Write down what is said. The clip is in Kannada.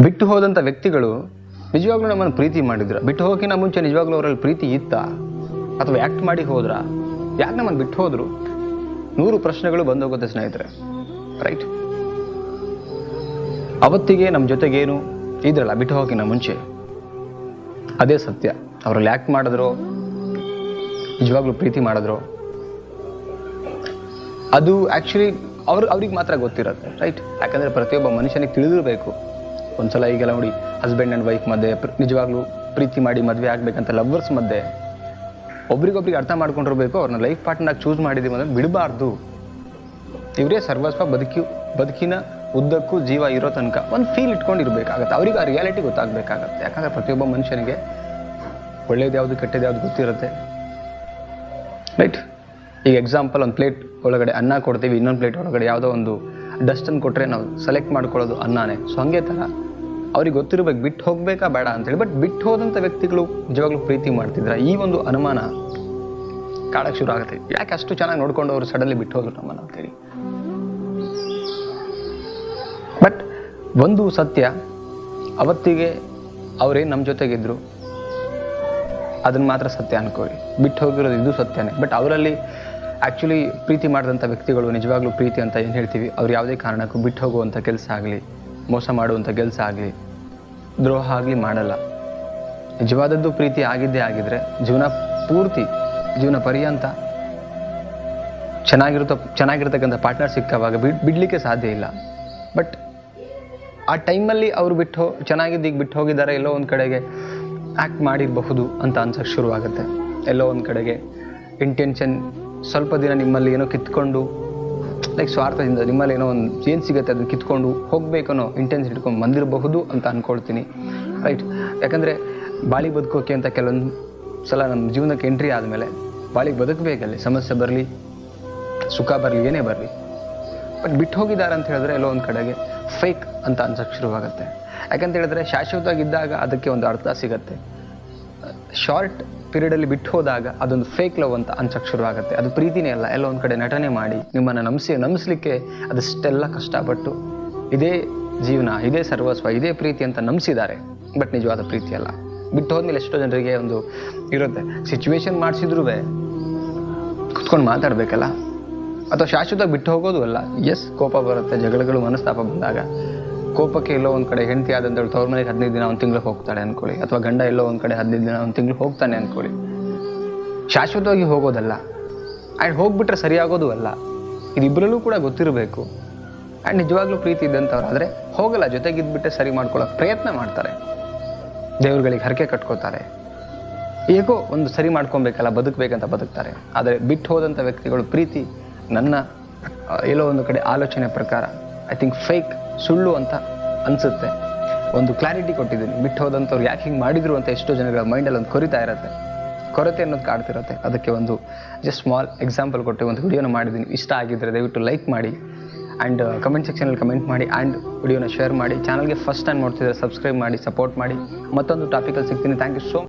ಬಿಟ್ಟು ಹೋದಂಥ ವ್ಯಕ್ತಿಗಳು ನಿಜವಾಗ್ಲೂ ನಮ್ಮನ್ನು ಪ್ರೀತಿ ಮಾಡಿದ್ರು? ಬಿಟ್ಟು ಹೋಗಿನ ಮುಂಚೆ ನಿಜವಾಗ್ಲೂ ಅವರಲ್ಲಿ ಪ್ರೀತಿ ಇತ್ತ? ಅಥವಾ ಆ್ಯಕ್ಟ್ ಮಾಡಿ ಹೋದ್ರ? ಯಾಕೆ ನಮ್ಮನ್ನು ಬಿಟ್ಟು ಹೋದ್ರು? ನೂರು ಪ್ರಶ್ನೆಗಳು ಬಂದೋಗುತ್ತೆ ಸ್ನೇಹಿತರೆ. ರೈಟ್ ಅವತ್ತಿಗೆ ನಮ್ಮ ಜೊತೆಗೇನು ಇದ್ರಲ್ಲ, ಬಿಟ್ಟು ಹೋಗಿನ ಮುಂಚೆ? ಅದೇ ಸತ್ಯ. ಅವರಲ್ಲಿ ಆ್ಯಕ್ಟ್ ಮಾಡಿದ್ರು, ನಿಜವಾಗ್ಲೂ ಪ್ರೀತಿ ಮಾಡಿದ್ರು? ಅದು ಆ್ಯಕ್ಚುಲಿ ಅವ್ರು ಅವ್ರಿಗೆ ಮಾತ್ರ ಗೊತ್ತಿರುತ್ತೆ. ರೈಟ್ ಯಾಕಂದರೆ ಪ್ರತಿಯೊಬ್ಬ ಮನುಷ್ಯನಿಗೆ ತಿಳಿದಿರಬೇಕು. ಒಂದ್ಸಲ ಈಗೆಲ್ಲ ನೋಡಿ ಹಸ್ಬೆಂಡ್ ಆ್ಯಂಡ್ ವೈಫ್ ಮಧ್ಯೆ ನಿಜವಾಗ್ಲೂ ಪ್ರೀತಿ ಮಾಡಿ ಮದುವೆ ಆಗ್ಬೇಕಂತ ಲವ್ವರ್ಸ್ ಮಧ್ಯೆ ಒಬ್ರಿಗೊಬ್ರಿಗೆ ಅರ್ಥ ಮಾಡ್ಕೊಂಡಿರ್ಬೇಕು, ಅವ್ರನ್ನ ಲೈಫ್ ಪಾರ್ಟ್ನರ್ ಚೂಸ್ ಮಾಡಿದೀವಿ ಅಂದ್ರೆ ಬಿಡಬಾರ್ದು. ಇವರೇ ಸರ್ವಸ್ವ ಬದುಕಿ, ಬದುಕಿನ ಉದ್ದಕ್ಕೂ ಜೀವ ಇರೋ ತನಕ ಒಂದು ಫೀಲ್ ಇಟ್ಕೊಂಡಿರ್ಬೇಕಾಗತ್ತೆ. ಅವ್ರಿಗೆ ಆ ರಿಯಾಲಿಟಿ ಗೊತ್ತಾಗಬೇಕಾಗತ್ತೆ. ಯಾಕಂದ್ರೆ ಪ್ರತಿಯೊಬ್ಬ ಮನುಷ್ಯನಿಗೆ ಒಳ್ಳೇದು ಯಾವುದು ಕೆಟ್ಟದ್ದು ಯಾವುದು ಗೊತ್ತಿರುತ್ತೆ. ರೈಟ್ ಈಗ ಎಕ್ಸಾಂಪಲ್ ಒಂದು ಪ್ಲೇಟ್ ಒಳಗಡೆ ಅನ್ನ ಕೊಡ್ತೀವಿ, ಇನ್ನೊಂದು ಪ್ಲೇಟ್ ಒಳಗಡೆ ಯಾವುದೋ ಒಂದು ಡಸ್ಟನ್ನು ಕೊಟ್ಟರೆ ನಾವು ಸೆಲೆಕ್ಟ್ ಮಾಡ್ಕೊಳ್ಳೋದು ಅನ್ನನೇ. ಸೊ ಹಂಗೆ ಥರ ಅವ್ರಿಗೆ ಗೊತ್ತಿರಬೇಕು ಬಿಟ್ಟು ಹೋಗ್ಬೇಕಾ ಬೇಡ ಅಂತೇಳಿ ಬಟ್ ಬಿಟ್ಟು ಹೋದಂಥ ವ್ಯಕ್ತಿಗಳು ನಿಜವಾಗ್ಲೂ ಪ್ರೀತಿ ಮಾಡ್ತಿದ್ರ. ಈ ಒಂದು ಅನುಮಾನ ಕಾಡಕ್ಕೆ ಶುರು ಆಗುತ್ತೆ. ಯಾಕೆ ಅಷ್ಟು ಚೆನ್ನಾಗಿ ನೋಡ್ಕೊಂಡು ಅವರು ಸಡನ್ಲಿ ಬಿಟ್ಟು ಹೋದ್ರು ನಮ್ಮನ್ನು ಅಂತೇಳಿ? ಬಟ್ ಒಂದು ಸತ್ಯ, ಅವತ್ತಿಗೆ ಅವರೇನು ನಮ್ಮ ಜೊತೆಗಿದ್ರು ಅದನ್ನ ಮಾತ್ರ ಸತ್ಯ ಅನ್ಕೊಳ್ಳಿ. ಬಿಟ್ಟು ಹೋಗಿರೋದು ಇದು ಸತ್ಯನೇ. ಬಟ್ ಅವರಲ್ಲಿ ಆ್ಯಕ್ಚುಲಿ ಪ್ರೀತಿ ಮಾಡಿದಂಥ ವ್ಯಕ್ತಿಗಳು ನಿಜವಾಗ್ಲೂ ಪ್ರೀತಿ ಅಂತ ಏನು ಹೇಳ್ತೀವಿ? ಅವ್ರು ಯಾವುದೇ ಕಾರಣಕ್ಕೂ ಬಿಟ್ಟು ಹೋಗುವಂಥ ಕೆಲಸ ಆಗಲಿ, ಮೋಸ ಮಾಡುವಂಥ ಕೆಲಸ ಆಗಲಿ ದ್ರೋಹ ಆಗಲಿ ಮಾಡಲ್ಲ. ನಿಜವಾದದ್ದು ಪ್ರೀತಿ ಆಗಿದ್ದೇ ಆಗಿದ್ರೆ ಜೀವನ ಪೂರ್ತಿ ಜೀವನ ಪರ್ಯಂತ ಚೆನ್ನಾಗಿರುತ್ತ ಚೆನ್ನಾಗಿರ್ತಕ್ಕಂಥ ಪಾರ್ಟ್ನರ್ ಸಿಕ್ಕವಾಗ ಬಿಡ್ ಬಿಡಲಿಕ್ಕೆ ಸಾಧ್ಯ ಇಲ್ಲ. ಬಟ್ ಆ ಟೈಮಲ್ಲಿ ಅವರು ಬಿಟ್ಟು ಚೆನ್ನಾಗಿದ್ದು ಈಗ ಬಿಟ್ಟು ಹೋಗಿದ್ದಾರೆ, ಎಲ್ಲೋ ಒಂದು ಕಡೆಗೆ ಆ್ಯಕ್ಟ್ ಮಾಡಿರಬಹುದು ಅಂತ ಅನ್ಸಕ್ಕೆ ಶುರುವಾಗುತ್ತೆ. ಎಲ್ಲೋ ಒಂದು ಕಡೆಗೆ ಇಂಟೆನ್ಷನ್ ಸ್ವಲ್ಪ ದಿನ ನಿಮ್ಮಲ್ಲಿ ಏನೋ ಕಿತ್ಕೊಂಡು ಲೈಕ್ ಸ್ವಾರ್ಥದಿಂದ ನಿಮ್ಮಲ್ಲಿ ಏನೋ ಒಂದು ಏನು ಸಿಗುತ್ತೆ, ಅದನ್ನು ಕಿತ್ಕೊಂಡು ಹೋಗ್ಬೇಕನ್ನೋ ಇಂಟೆನ್ಸ್ ಇಟ್ಕೊಂಡು ಬಂದಿರಬಹುದು ಅಂತ ಅನ್ಕೊಳ್ತೀನಿ. ರೈಟ್ ಯಾಕಂದರೆ ಬಾಳಿ ಬದುಕೋಕೆ ಅಂತ ಕೆಲವೊಂದು ಸಲ ನಮ್ಮ ಜೀವನಕ್ಕೆ ಎಂಟ್ರಿ ಆದಮೇಲೆ ಬಾಳಿಗೆ ಬದುಕಬೇಕಲ್ಲಿ ಸಮಸ್ಯೆ ಬರಲಿ, ಸುಖ ಬರಲಿ, ಏನೇ ಬರಲಿ. ಬಟ್ ಬಿಟ್ಟು ಹೋಗಿದ್ದಾರೆ ಅಂತ ಹೇಳಿದ್ರೆ ಎಲ್ಲೋ ಒಂದು ಕಡೆಗೆ ಫೇಕ್ ಅಂತ ಅನ್ಸಕ್ಕೆ ಶುರುವಾಗುತ್ತೆ. ಯಾಕಂತ ಹೇಳಿದ್ರೆ ಶಾಶ್ವತವಾಗಿದ್ದಾಗ ಅದಕ್ಕೆ ಒಂದು ಅರ್ಥ ಸಿಗತ್ತೆ. ಶಾರ್ಟ್ ಪೀರಿಯಡಲ್ಲಿ ಬಿಟ್ಟು ಹೋದಾಗ ಅದೊಂದು ಫೇಕ್ ಲವ್ ಅಂತ ಅಂಕ್ಷಕ್ಷರು ಆಗುತ್ತೆ ಅದು ಪ್ರೀತಿನೇ ಅಲ್ಲ, ಎಲ್ಲ ಒಂದು ಕಡೆ ನಟನೆ ಮಾಡಿ ನಿಮ್ಮನ್ನು ನಂಬಿಸಿ ನಂಬಿಸ್ಲಿಕ್ಕೆ ಅದಷ್ಟೆಲ್ಲ ಕಷ್ಟಪಟ್ಟು ಇದೇ ಜೀವನ, ಇದೇ ಸರ್ವಸ್ವ, ಇದೇ ಪ್ರೀತಿ ಅಂತ ನಂಬಿಸಿದ್ದಾರೆ. ಬಟ್ ನಿಜವಾದ ಪ್ರೀತಿ ಅಲ್ಲ. ಬಿಟ್ಟು ಹೋದ್ಮೇಲೆ ಎಷ್ಟೋ ಜನರಿಗೆ ಒಂದು ಇರುತ್ತೆ. ಸಿಚುವೇಶನ್ ಮಾಡಿಸಿದ್ರೂ ಕುತ್ಕೊಂಡು ಮಾತಾಡಬೇಕಲ್ಲ. ಅಥವಾ ಶಾಶ್ವತವಾಗಿ ಬಿಟ್ಟು ಹೋಗೋದು ಅಲ್ಲ. ಎಸ್ ಕೋಪ ಬರುತ್ತೆ, ಜಗಳಗಳು, ಮನಸ್ತಾಪ ಬಂದಾಗ. ಕೋಪಕ್ಕೆ ಎಲ್ಲೋ ಒಂದು ಕಡೆ ಹೆಂಡತಿ ಆದಂತೇಳಿ ತವ್ರ ಮನೆಗೆ ಹದಿನೈದು ದಿನ ಒಂದು ತಿಂಗಳು ಹೋಗ್ತಾಳೆ ಅನ್ಕೊಳ್ಳಿ. ಅಥವಾ ಗಂಡ ಎಲ್ಲೋ ಒಂದು ಕಡೆ ಹದಿನೈದು ದಿನ ಒಂದು ತಿಂಗಳು ಹೋಗ್ತಾನೆ ಅನ್ಕೊಳ್ಳಿ. ಶಾಶ್ವತವಾಗಿ ಹೋಗೋದಲ್ಲ. ಆ್ಯಂಡ್ ಹೋಗ್ಬಿಟ್ರೆ ಸರಿಯಾಗೋದು ಅಲ್ಲ. ಇದಿಬ್ಬರಲ್ಲೂ ಕೂಡ ಗೊತ್ತಿರಬೇಕು. ಆ್ಯಂಡ್ ನಿಜವಾಗ್ಲೂ ಪ್ರೀತಿ ಇದ್ದಂಥವ್ರು ಆದರೆ ಹೋಗಲ್ಲ. ಜೊತೆಗಿದ್ಬಿಟ್ಟೆ ಸರಿ ಮಾಡ್ಕೊಳ್ಳೋ ಪ್ರಯತ್ನ ಮಾಡ್ತಾರೆ. ದೇವ್ರುಗಳಿಗೆ ಹರಕೆ ಕಟ್ಕೋತಾರೆ. ಏಕೋ ಒಂದು ಸರಿ ಮಾಡ್ಕೊಬೇಕಲ್ಲ, ಬದುಕಬೇಕಂತ ಬದುಕ್ತಾರೆ. ಆದರೆ ಬಿಟ್ಟು ಹೋದಂಥ ವ್ಯಕ್ತಿಗಳು ಪ್ರೀತಿ, ನನ್ನ ಎಲ್ಲೋ ಒಂದು ಕಡೆ ಆಲೋಚನೆ ಪ್ರಕಾರ ಐ ಥಿಂಕ್ ಫೇಕ್ ಸುಳ್ಳು ಅಂತ ಅನಿಸುತ್ತೆ. ಒಂದು ಕ್ಲಾರಿಟಿ ಕೊಟ್ಟಿದ್ದೀನಿ. ಬಿಟ್ಟು ಹೋದಂಥವ್ರು ಯಾಕೆ ಹಿಂಗೆ ಮಾಡಿದ್ರು ಅಂತ ಎಷ್ಟೋ ಜನಗಳ ಮೈಂಡಲ್ಲಿ ಒಂದು ಕೊರಿತಾ ಇರುತ್ತೆ. ಕೊರತೆ ಅನ್ನೋದು ಕಾಡ್ತಿರುತ್ತೆ. ಅದಕ್ಕೆ ಒಂದು ಜಸ್ಟ್ ಸ್ಮಾಲ್ ಎಕ್ಸಾಂಪಲ್ ಕೊಟ್ಟು ಒಂದು ವಿಡಿಯೋನ ಮಾಡಿದ್ದೀನಿ. ಇಷ್ಟ ಆಗಿದ್ದರೆ ದಯವಿಟ್ಟು ಲೈಕ್ ಮಾಡಿ ಆ್ಯಂಡ್ ಕಮೆಂಟ್ ಸೆಕ್ಷನಲ್ಲಿ ಕಮೆಂಟ್ ಮಾಡಿ ಆ್ಯಂಡ್ ವಿಡಿಯೋನ ಶೇರ್ ಮಾಡಿ. ಚಾನಲ್ಗೆ ಫಸ್ಟ್ ಟೈಮ್ ನೋಡ್ತಿದ್ರೆ ಸಬ್ಸ್ಕ್ರೈಬ್ ಮಾಡಿ ಸಪೋರ್ಟ್ ಮಾಡಿ. ಮತ್ತೊಂದು ಟಾಪಿಕಲ್ಲಿ ಸಿಗ್ತೀನಿ. Thank you so